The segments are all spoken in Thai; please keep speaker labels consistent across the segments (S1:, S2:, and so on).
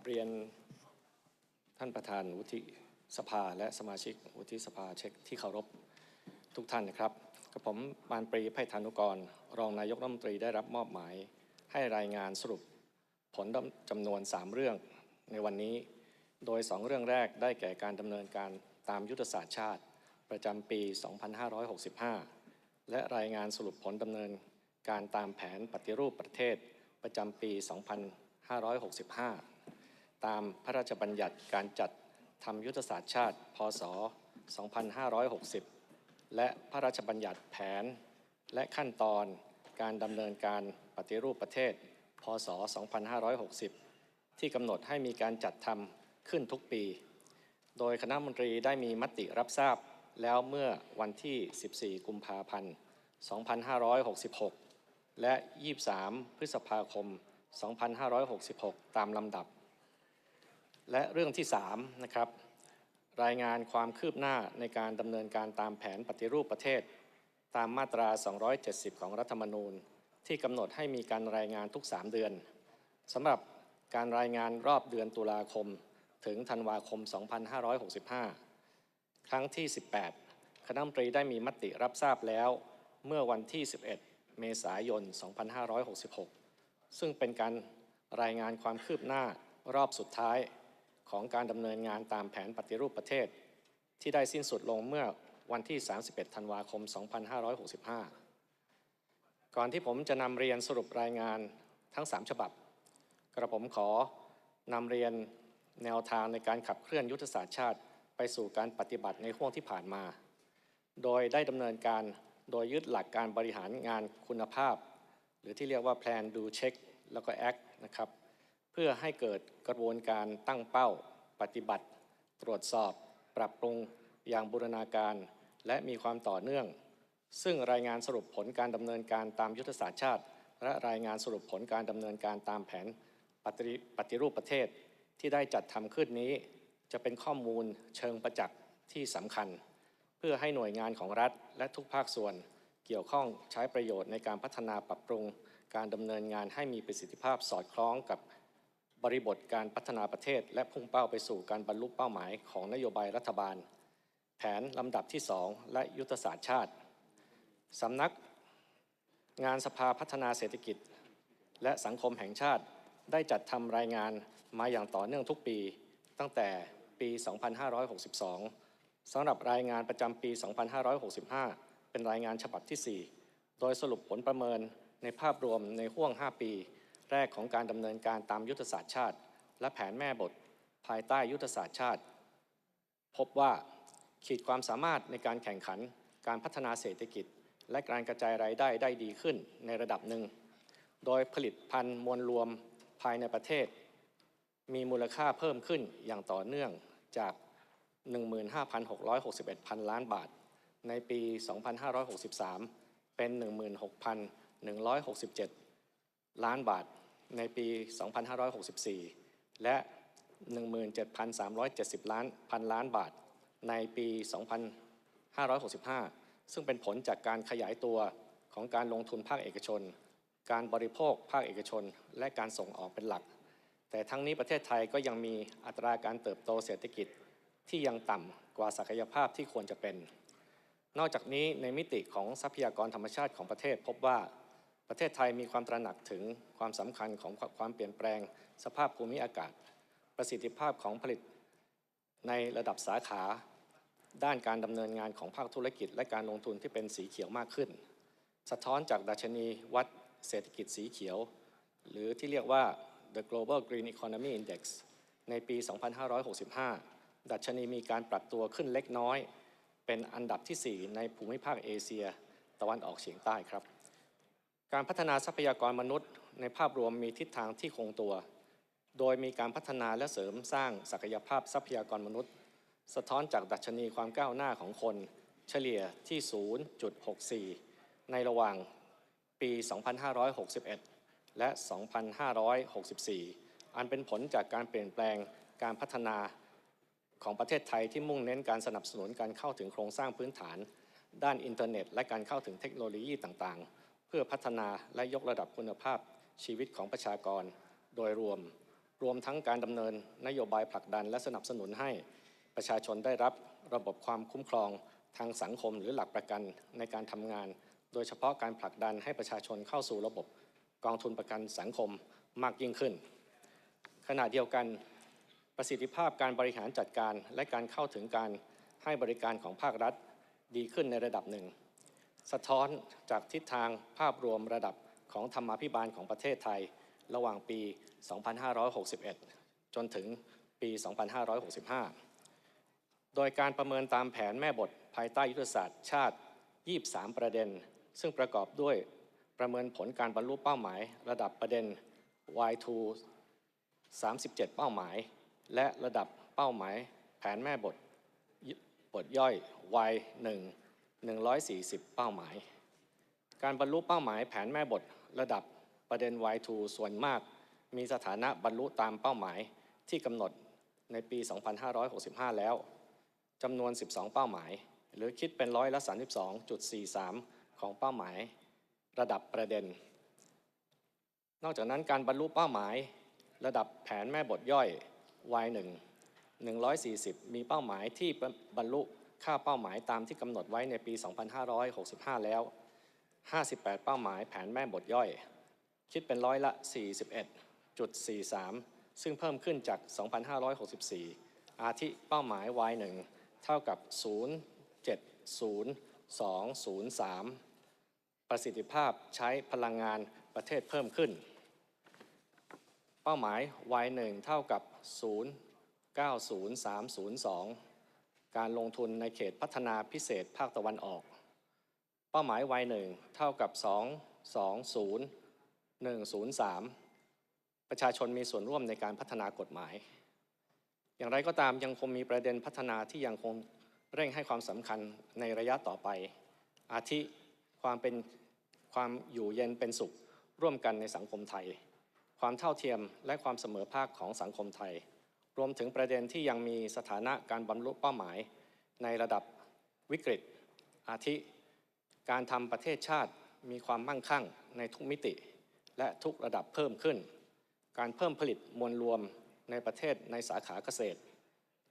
S1: บเรียนท่านประธานวุฒิสภาและสมาชิกวุฒิสภาเช็คที่เคารพทุกท่านนะครับกับผมปานปรีไพธานุกร รองนายกรัฐมนตรีได้รับมอบหมาย ให้รายงานสรุปผลจำนวน 3 เรื่องในวันนี้ โดย 2 เรื่องแรกได้แก่การดำเนินการตามยุทธศาสตร์ชาติ ประจำปี 2565 และรายงานสรุปผลดำเนินการตามแผนปฏิรูปประเทศประจำปี 2565 ตามพระราชบัญญัติการจัดทำยุทธศาสตร์ชาติ พศ 2560 และพระราชบัญญัติแผน และขั้นตอนการดำเนินการปฏิรูปประเทศ พศ 2560 ที่กำหนดให้มีการจัดทำขึ้นทุกปี โดยคณะมนตรีได้มีมติรับทราบแล้วเมื่อวันที่ 14 กุมภาพันธ์ 2566 และ 23 พฤษภาคม 2566 ตามลำดับ และเรื่องที่3นะครับรายงานความคืบหน้าในการดำเนินการตามแผนปฏิรูปประเทศ ตามมาตรา 270 ของรัฐธรรมนูญ ที่กำหนดให้มีการรายงานทุก 3 เดือนสำหรับการรายงานรอบเดือนตุลาคม ถึงธันวาคม 2565 ครั้งที่ 18 คณะมนตรีได้มีมติรับทราบแล้ว เมื่อวันที่ 11 เมษายน 2566 ซึ่งเป็นการรายงานความคืบหน้ารอบสุดท้าย ของการดำเนินงานตามแผนปฏิรูปประเทศ ที่ได้สิ้นสุดลงเมื่อวันที่ 31 ธันวาคม 2565 ก่อนที่ผมจะนำเรียนสรุปรายงานทั้ง 3 ฉบับ กระผมขอนำเรียนแนวทางในการขับเคลื่อนยุทธศาสตร์ชาติ ไปสู่การปฏิบัติในห่วงที่ผ่านมา โดยได้ดำเนินการโดยยึดหลักการบริหารงานคุณภาพ หรือที่เรียกว่า Plan Do Check แล้วก็ Act นะครับ เพื่อให้เกิดกระบวนการตั้งเป้า ปฏิบัติ ตรวจสอบ ปรับปรุงอย่างบูรณาการ และมีความต่อเนื่อง ซึ่งรายงานสรุปผลการดำเนินการตามยุทธศาสตร์ชาติ และรายงานสรุปผลการดำเนินการตามแผนปฏิปฏิรูปประเทศที่ได้จัดทำขึ้นนี้ จะเป็นข้อมูลเชิงประจักษ์ที่สำคัญ เพื่อให้หน่วยงานของรัฐและทุกภาคส่วนเกี่ยวข้องใช้ประโยชน์ในการพัฒนาปรับปรุง การดำเนินงานให้มีประสิทธิภาพสอดคล้องกับ บริบทการพัฒนาประเทศ และพุ่งเป้าไปสู่การบรรลุเป้าหมายของนโยบายรัฐบาล แผนลำดับที่ 2 และยุทธศาสตร์ชาติสำนักงานสภาพัฒนาเศรษฐกิจ และสังคมแห่งชาติได้จัดทำรายงานมาอย่างต่อเนื่องทุกปีตั้งแต่ปี 2562 สำหรับรายงานประจำปี 2565 เป็นรายงานฉบับที่ 4 โดยสรุปผลประเมินในภาพรวมในห่วง 5 ปี แรกของการดำเนินการตามยุทธศาสตร์ชาติ และแผนแม่บทภายใต้ยุทธศาสตร์ชาติ พบว่าขีดความสามารถในการแข่งขัน การพัฒนาเศรษฐกิจ และการกระจายรายได้ได้ดีขึ้นในระดับหนึ่ง โดยผลิตภัณฑ์มวลรวมภายในประเทศ มีมูลค่าเพิ่มขึ้นอย่างต่อเนื่องจาก 15,661พันล้านบาท ในปี 2563 เป็น 16,167 ล้านบาท ในปี 2564 และ 17,370 ล้านพันล้านบาท ในปี 2565 ซึ่งเป็นผลจากการขยายตัวของการลงทุนภาคเอกชน การบริโภคภาคเอกชน และการส่งออกเป็นหลัก แต่ทั้งนี้ประเทศไทยก็ยังมีอัตราการเติบโตเศรษฐกิจที่ยังต่ำกว่าศักยภาพที่ควรจะเป็น นอกจากนี้ในมิติของทรัพยากรธรรมชาติของประเทศพบว่า ประเทศไทยมีความตระหนักถึงความสำคัญของความเปลี่ยนแปลง สภาพภูมิอากาศ ประสิทธิภาพของผลิตในระดับสาขา ด้านการดำเนินงานของภาคธุรกิจ และการลงทุนที่เป็นสีเขียวมากขึ้น สะท้อนจากดัชนีวัดเศรษฐกิจสีเขียว หรือที่เรียกว่า The Global Green Economy Index ในปี 2565 ดัชนีมีการปรับตัวขึ้นเล็กน้อย เป็นอันดับที่ 4 ในภูมิภาคเอเชีย ตะวันออกเฉียงใต้ครับ การพัฒนาทรัพยากรมนุษย์ ในภาพรวมมีทิศทางที่คงตัว โดยมีการพัฒนาและเสริมสร้างศักยภาพทรัพยากรมนุษย์ สะท้อนจากดัชนีความก้าวหน้าของคน เฉลี่ยที่ 0.64 ในระหว่างปี 2561 และ 2564 อันเป็นผลจากการเปลี่ยนแปลงการพัฒนาของประเทศไทยที่มุ่งเน้นการสนับสนุนการเข้าถึงโครงสร้างพื้นฐาน ด้านอินเทอร์เน็ต และการเข้าถึงเทคโนโลยีต่างๆ เพื่อพัฒนาและยกระดับคุณภาพชีวิตของประชากร โดยรวม รวมทั้งการดำเนินนโยบายผลักดัน และสนับสนุนให้ประชาชนได้รับระบบความคุ้มครองทางสังคมหรือหลักประกันในการทำงาน โดยเฉพาะการผลักดันให้ประชาชนเข้าสู่ระบบกองทุนประกันสังคมมากยิ่งขึ้น ขณะเดียวกันประสิทธิภาพการบริหารจัดการและการเข้าถึงการให้บริการของภาครัฐดีขึ้นในระดับหนึ่ง สะท้อนจากทิศทางภาพรวมระดับของธรรมาภิบาลของประเทศไทย ระหว่างปี 2561 จนถึงปี 2565 โดยการประเมินตามแผนแม่บทภายใต้ยุทธศาสตร์ชาติ 23 ประเด็น ซึ่งประกอบด้วยประเมินผลการบรรลุเป้าหมาย ระดับประเด็น Y2 37 เป้าหมาย และระดับเป้าหมายแผนแม่บทบทย่อย Y1 140 เป้าหมาย การบรรลุเป้าหมายแผนแม่บทระดับประเด็น Y2 ส่วนมาก มีสถานะบรรลุตามเป้าหมายที่กำหนดในปี 2565 แล้วจำนวน 12 เป้าหมาย หรือคิดเป็นร้อยละ32.43 ของเป้าหมาย ระดับประเด็น นอกจากนั้นการบรรลุเป้าหมาย ระดับแผนแม่บทย่อย Y1 140 มีเป้าหมายที่บรรลุ ค่าเป้าหมายตามที่กำหนดไว้ในปี 2565 แล้ว 58 เป้าหมายแผนแม่บทย่อย คิดเป็นร้อยละ 41.43 ซึ่งเพิ่มขึ้นจาก 2564 อาทิเป้าหมาย Y1 เท่ากับ0.70203 ประสิทธิภาพใช้พลังงานประเทศเพิ่มขึ้น เป้าหมาย Y1 เท่ากับ 0.90302 การลงทุนในเขตพัฒนาพิเศษภาคตะวันออก เป้าหมาย Y1 เท่ากับ 220-103 ประชาชนมีส่วนร่วมในการพัฒนากฎหมาย อย่างไรก็ตามยังคงมีประเด็นพัฒนาที่ยังคงเร่งให้ความสำคัญในระยะต่อไป อาทิความเป็นความอยู่เย็นเป็นสุขร่วมกันในสังคมไทย ความเท่าเทียมและความเสมอภาคของสังคมไทย รวมถึงประเด็นที่ยังมีสถานะการบรรลุเป้าหมาย ในระดับวิกฤต อาทิ การทำประเทศชาติมีความมั่งคั่งในทุกมิติ และทุกระดับเพิ่มขึ้น การเพิ่มผลิตมวลรวมในประเทศในสาขาเกษตร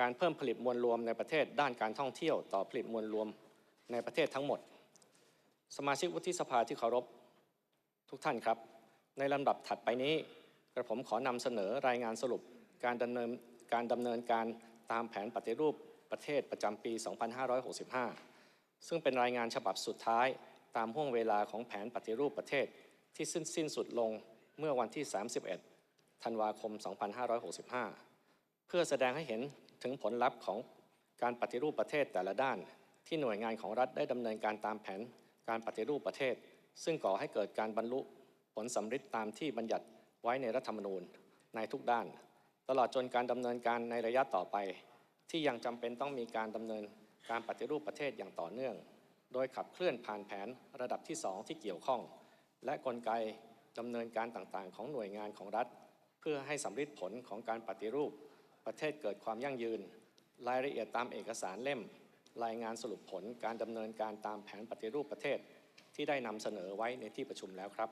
S1: การเพิ่มผลิตมวลรวมในประเทศด้านการท่องเที่ยวต่อผลิตมวลรวมในประเทศทั้งหมด สมาชิกวุฒิสภาที่เคารพทุกท่านครับ ในลำดับถัดไปนี้กระผมขอนำเสนอรายงานสรุปการดำเนิน การดำเนินการตามแผนปฏิรูปประเทศประจำปี 2565 ซึ่งเป็นรายงานฉบับสุดท้ายตามห่วงเวลาของแผนปฏิรูปประเทศที่สิ้นสิ้นสุดลงเมื่อวันที่ 31 ธันวาคม 2565 เพื่อแสดงให้เห็นถึงผลลัพธ์ของการปฏิรูปประเทศแต่ละด้าน ที่หน่วยงานของรัฐได้ดำเนินการตามแผนการปฏิรูปประเทศ ซึ่งก่อให้เกิดการบรรลุผลสำฤทธิ์ตามที่บัญญัติไว้ในรัฐธรรมนูญในทุกด้าน ตลอดจนการดำเนินการในระยะต่อไป ที่ยังจำเป็นต้องมีการดำเนินการปฏิรูปประเทศอย่างต่อเนื่อง โดยขับเคลื่อนผ่านแผนระดับที่ 2 ที่เกี่ยวข้อง และกลไกดำเนินการต่างๆ ของหน่วยงานของรัฐ เพื่อให้สำฤทธิผลของการปฏิรูป ประเทศเกิดความยั่งยืน รายละเอียดตามเอกสารเล่ม รายงานสรุปผลการดำเนินการตามแผนปฏิรูปประเทศที่ได้นำเสนอไว้ในที่ประชุมแล้วครับ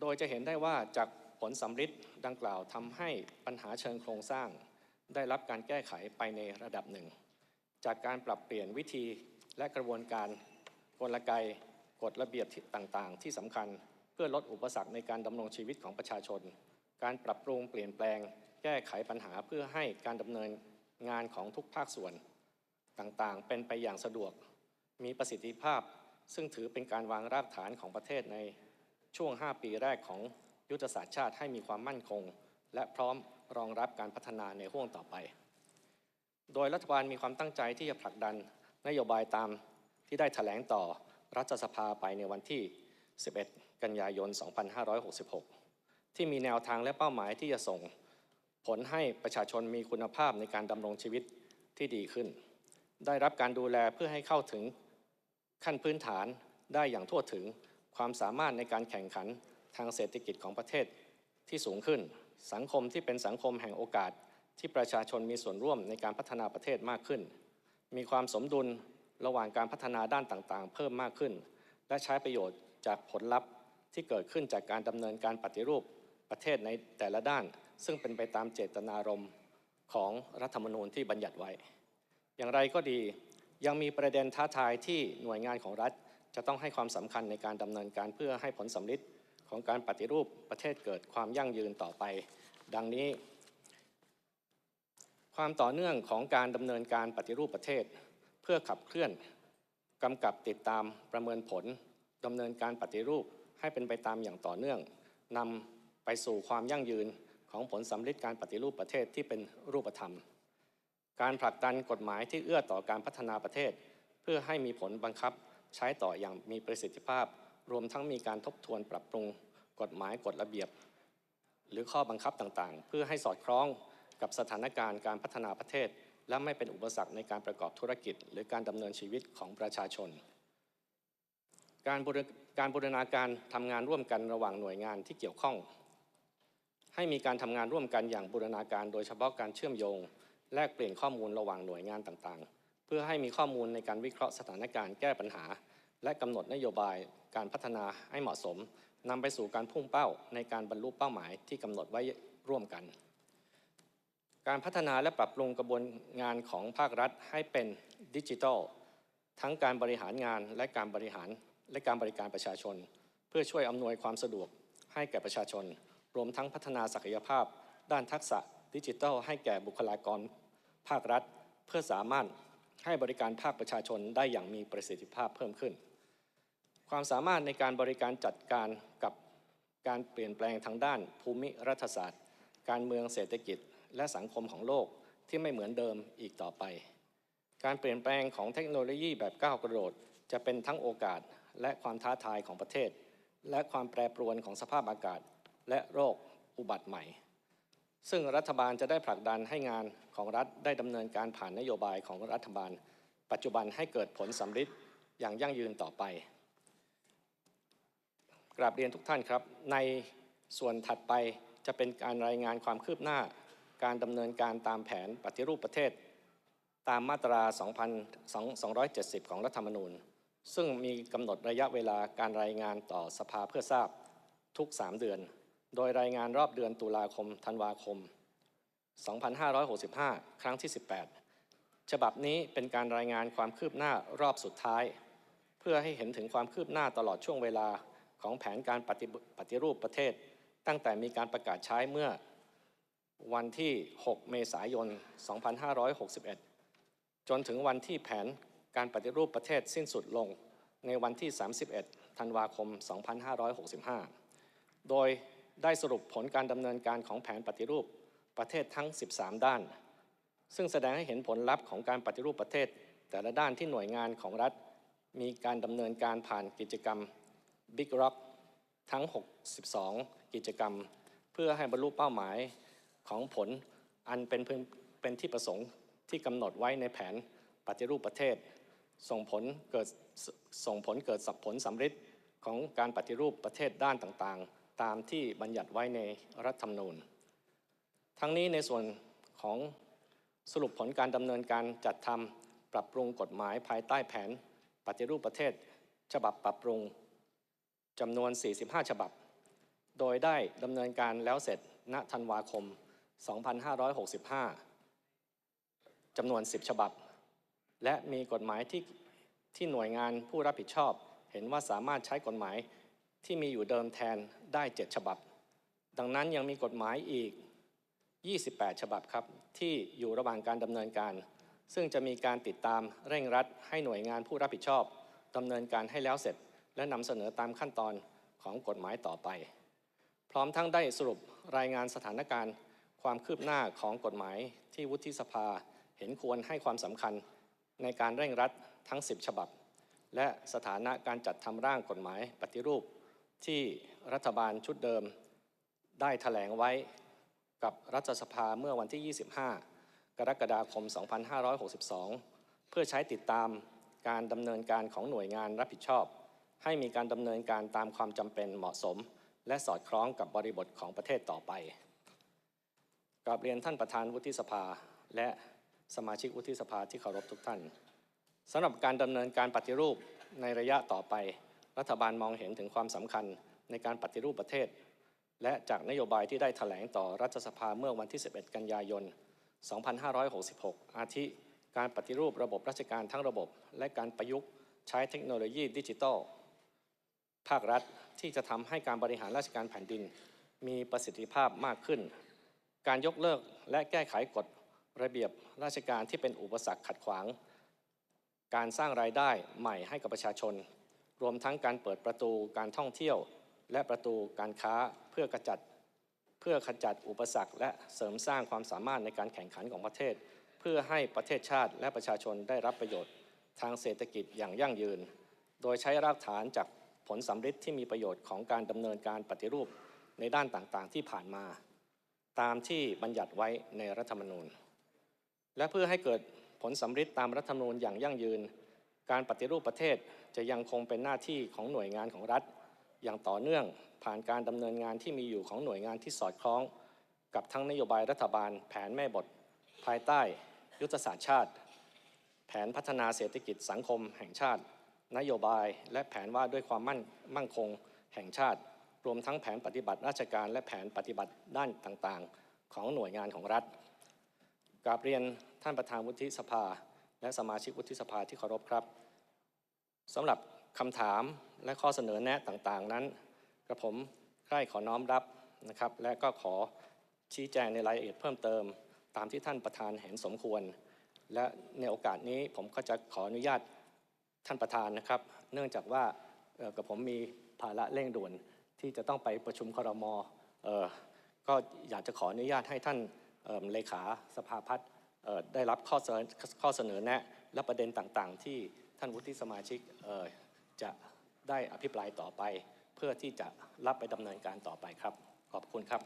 S1: โดยจะเห็นได้ว่าจาก ผลสำฤทธิ์ดังกล่าวทำให้ปัญหาเชิงโครงสร้าง ได้รับการแก้ไขไปในระดับหนึ่ง จากการปรับเปลี่ยนวิธีและกระบวนการกลไกกฎระเบียบต่างๆ ที่สำคัญเพื่อลดอุปสรรคในการดำรงชีวิตของประชาชน การปรับปรุงเปลี่ยนแปลง แก้ไขปัญหาเพื่อให้การดำเนินงานของทุกภาคส่วน ต่างๆ เป็นไปอย่างสะดวก มีประสิทธิภาพ ซึ่งถือเป็นการวางรากฐานของประเทศในช่วง 5 ปีแรกของ ยุทธศาสตร์ชาติให้มีความมั่นคง และพร้อมรองรับการพัฒนาในห่วงต่อไป โดยรัฐบาลมีความตั้งใจที่จะผลักดันนโยบายตามที่ได้ถแถลงต่อรัฐสภาไปในวันที่ 11 กันยายน 2566 ที่มีแนวทางและเป้าหมายที่จะส่งผลให้ประชาชนมีคุณภาพในการดำรงชีวิตที่ดีขึ้น ได้รับการดูแลเพื่อให้เข้าถึงขั้นพื้นฐานได้อย่างทั่วถึงความสามารถในการแข่งขัน ทางเศรษฐกิจของประเทศที่สูงขึ้น สังคมที่เป็นสังคมแห่งโอกาสที่ประชาชนมีส่วนร่วมในการพัฒนาประเทศมากขึ้น มีความสมดุลระหว่างการพัฒนาด้านต่างๆ เพิ่มมากขึ้น และใช้ประโยชน์จากผลลัพธ์ที่เกิดขึ้นจากการดำเนินการปฏิรูปประเทศในแต่ละด้าน ซึ่งเป็นไปตามเจตนารมณ์ของรัฐธรรมนูญที่บัญญัติไว้ อย่างไรก็ดียังมีประเด็นท้าทายที่หน่วยงานของรัฐจะต้องให้ความสำคัญในการดำเนินการเพื่อให้ผลสำลิด ของการปฏิรูปประเทศเกิดความยั่งยืนต่อไป ดังนี้ ความต่อเนื่องของการดำเนินการปฏิรูปประเทศ เพื่อขับเคลื่อนกำกับติดตามประเมินผลดำเนินการปฏิรูปให้เป็นไปตามอย่างต่อเนื่องนำไปสู่ความยั่งยืนของผลสำลิดการปฏิรูปประเทศที่เป็นรูปธรรม การผลักดันกฎหมายที่เอื้อต่อการพัฒนาประเทศ เพื่อให้มีผลบังคับใช้ต่ออย่างมีประสิทธิภาพ รวมทั้งมีการทบทวนปรับปรุงกฎหมายกฎระเบียบ หรือข้อบังคับต่างๆ เพื่อให้สอดคล้องกับสถานการณ์การพัฒนาประเทศ และไม่เป็นอุปสรรคในการประกอบธุรกิจ หรือการดำเนินชีวิตของประชาชน การบูรการบูรณาการทำงานร่วมกันระหว่างหน่วยงานที่เกี่ยวข้อง ให้มีการทำงานร่วมกันอย่างบูรณาการ โดยเฉพาะการเชื่อมโยง แลกเปลี่ยนข้อมูลระหว่างหน่วยงานต่างๆ เพื่อให้มีข้อมูลในการวิเคราะห์สถานการณ์แก้ปัญหา และกำหนดนโยบายการพัฒนาให้เหมาะสมนำไปสู่การพุ่งเป้าในการบรรลุเป้าหมายที่กำหนดไว้ร่วมกัน การพัฒนาและปรับปรุงกระบวนงานของภาครัฐให้เป็นดิจิทัลทั้งการบริหารงานและการบริหารและการบริการประชาชน เพื่อช่วยอำนวยความสะดวกให้แก่ประชาชน รวมทั้งพัฒนาศักยภาพ ด้านทักษะดิจิทัล ให้แก่บุคลากร ภาครัฐ เพื่อสามารถให้บริการภาคประชาชนได้อย่างมีประสิทธิภาพเพิ่มขึ้น ความสามารถในการบริการจัดการกับการเปลี่ยนแปลงทางด้านภูมิรัฐศาสตร์ การเมืองเศรษฐกิจ และสังคมของโลกที่ไม่เหมือนเดิมอีกต่อไป การเปลี่ยนแปลงของเทคโนโลยีแบบก้าวกระโดด จะเป็นทั้งโอกาสและความท้าทายของประเทศ และความแปรปรวนของสภาพอากาศ และโรคอุบัติใหม่ ซึ่งรัฐบาลจะได้ผลักดันให้งานของรัฐได้ดำเนินการผ่านนโยบายของรัฐบาล ปัจจุบันให้เกิดผลสำฤทธิ์อย่างยั่งยืนต่อไป กราบเรียนทุกท่านครับ ในส่วนถัดไปจะเป็นการรายงานความคืบหน้า การดำเนินการตามแผนปฏิรูปประเทศ ตามมาตรา 2,270 ของรัฐธรรมนูญ ซึ่งมีกำหนดระยะเวลาการรายงานต่อสภาเพื่อทราบทุก 3 เดือน โดยรายงานรอบเดือนตุลาคมธันวาคม 2565 ครั้งที่ 18 ฉบับนี้เป็นการรายงานความคืบหน้ารอบสุดท้าย เพื่อให้เห็นถึงความคืบหน้าตลอดช่วงเวลา ของแผนการปฏิปฏรูปประเทศ ตั้งแต่มีการประกาศใช้เมื่อวันที่ 6 เมษายน 2561 จนถึงวันที่แผนการปฏิรูปประเทศสิ้นสุดลงในวันที่ 31 ธันวาคม 2565 โดยได้สรุปผลการดำเนินการของแผนปฏิรูปประเทศทั้ง 13 ด้าน ซึ่งแสดงให้เห็นผลลัพธ์ของการปฏิรูปประเทศ แต่ละด้านที่หน่วยงานของรัฐ มีการดำเนินการผ่านกิจกรรม Big Rock ทั้ง 62 กิจกรรม เพื่อให้บรรลุเป้าหมายของผลอันเป็นเป็นที่ประสงค์ที่กำหนดไว้ในแผนปฏิรูปประเทศ ส่งผลเกิดส่งผลเกิดสับผลสำฤทธิ์ของการปฏิรูปประเทศด้านต่างๆ ตามที่บัญญัติไว้ในรัฐธรรมนูญ ทั้งนี้ในส่วนของสรุปผลการดำเนินการจัดทำปรับปรุงกฎหมายภายใต้แผนปฏิรูปประเทศ ฉบับปรับปรุง จำนวน 45 ฉบับ โดยได้ดำเนินการแล้วเสร็จณธันวาคม 2565 จำนวน 10 ฉบับ และมีกฎหมายที่ที่หน่วยงานผู้รับผิดชอบ เห็นว่าสามารถใช้กฎหมายที่มีอยู่เดิมแทนได้ 7 ฉบับ ดังนั้นยังมีกฎหมายอีก 28 ฉบับครับ ที่อยู่ระหว่างการดำเนินการ ซึ่งจะมีการติดตามเร่งรัดให้หน่วยงานผู้รับผิดชอบดำเนินการให้แล้วเสร็จ และนำเสนอตามขั้นตอนของกฎหมายต่อไป พร้อมทั้งได้สรุปรายงานสถานการณ์ ความคืบหน้าของกฎหมายที่วุฒิสภาเห็นควรให้ความสำคัญในการเร่งรัดทั้ง 10 ฉบับ และสถานะการจัดทำร่างกฎหมายปฏิรูป ที่รัฐบาลชุดเดิม ได้ถแถลงไว้กับรัฐสภาเมื่อวันที่ 25 กรกฎาคม 2562 เพื่อใช้ติดตามการดำเนินการของหน่วยงานรับผิดชอบ ให้มีการดำเนินการตามความจำเป็นเหมาะสม และสอดคล้องกับบริบทของประเทศต่อไปกราบเรียนท่านประธานวุฒิสภา และสมาชิกวุฒิสภาที่เคารพทุกท่านสำหรับการดำเนินการปฏิรูปในระยะต่อไป รัฐบาลมองเห็นถึงความสำคัญในการปฏิรูปประเทศ และจากนโยบายที่ได้แถลงต่อรัฐสภาเมื่อวันที่ 11 กันยายน 2566 อาทิ การปฏิรูประบบราชการทั้งระบบ และการประยุกต์ใช้เทคโนโลยีดิจิทัล ภาครัฐที่จะทำให้การบริหารราชการแผ่นดิน มีประสิทธิภาพมากขึ้น การยกเลิกและแก้ไขกฎระเบียบราชการที่เป็นอุปสรรคขัดขวาง การสร้างรายได้ใหม่ให้กับประชาชน รวมทั้งการเปิดประตูการท่องเที่ยว และประตูการค้าเพื่อกระจัดเพื่อขจัดอุปสรรค และเสริมสร้างความสามารถในการแข่งขันของประเทศ เพื่อให้ประเทศชาติและประชาชนได้รับประโยชน์ ทางเศรษฐกิจอย่างยั่งยืน โดยใช้รากฐานจาก ผลสำฤทธิ์ที่มีประโยชน์ของการดำเนินการปฏิรูปในด้านต่างๆ ที่ผ่านมา ตามที่บัญญัติไว้ในรัฐธรรมนูญ และเพื่อให้เกิดผลสำฤทธิ์ตามรัฐธรรมนูญอย่างยั่งยืน การปฏิรูปประเทศจะยังคงเป็นหน้าที่ของหน่วยงานของรัฐ อย่างต่อเนื่องผ่านการดำเนินงานที่มีอยู่ของหน่วยงานที่สอดคล้อง กับทั้งนโยบายรัฐบาล แผนแม่บท ภายใต้ ยุทธศาสตร์ชาติ แผนพัฒนาเศรษฐกิจสังคมแห่งชาติ นโยบายและแผนว่าด้วยความมั่นมั่นคงแห่งชาติ รวมทั้งแผนปฏิบัติราชการและแผนปฏิบัติด้านต่างๆ ของหน่วยงานของรัฐกราบเรียนท่านประธานวุฒิสภา และสมาชิกวุฒิสภาที่เคารพครับสำหรับคำถามและข้อเสนอแนะต่างๆ นั้นกระผมใคร่ขอน้อมรับนะครับ และก็ขอชี้แจงในรายละเอียดเพิ่มเติม ตามที่ท่านประธานเห็นสมควร และในโอกาสนี้ผมก็จะขออนุญาต ท่านประธานนะครับ เนื่องจากว่ากับผมมีภาระเร่งด่วนที่จะต้องไปประชุมครมอก็อยากจะขออนุญาตให้ท่านเเลขาสภาพัฒน์ได้รับข้อเสนอข้อเสนอแนะ และประเด็นต่างๆ ที่ท่านวุฒิสมาชิกจะได้อภิปรายต่อไป เพื่อที่จะรับไปดำเนินการต่อไปครับ ขอบคุณครับ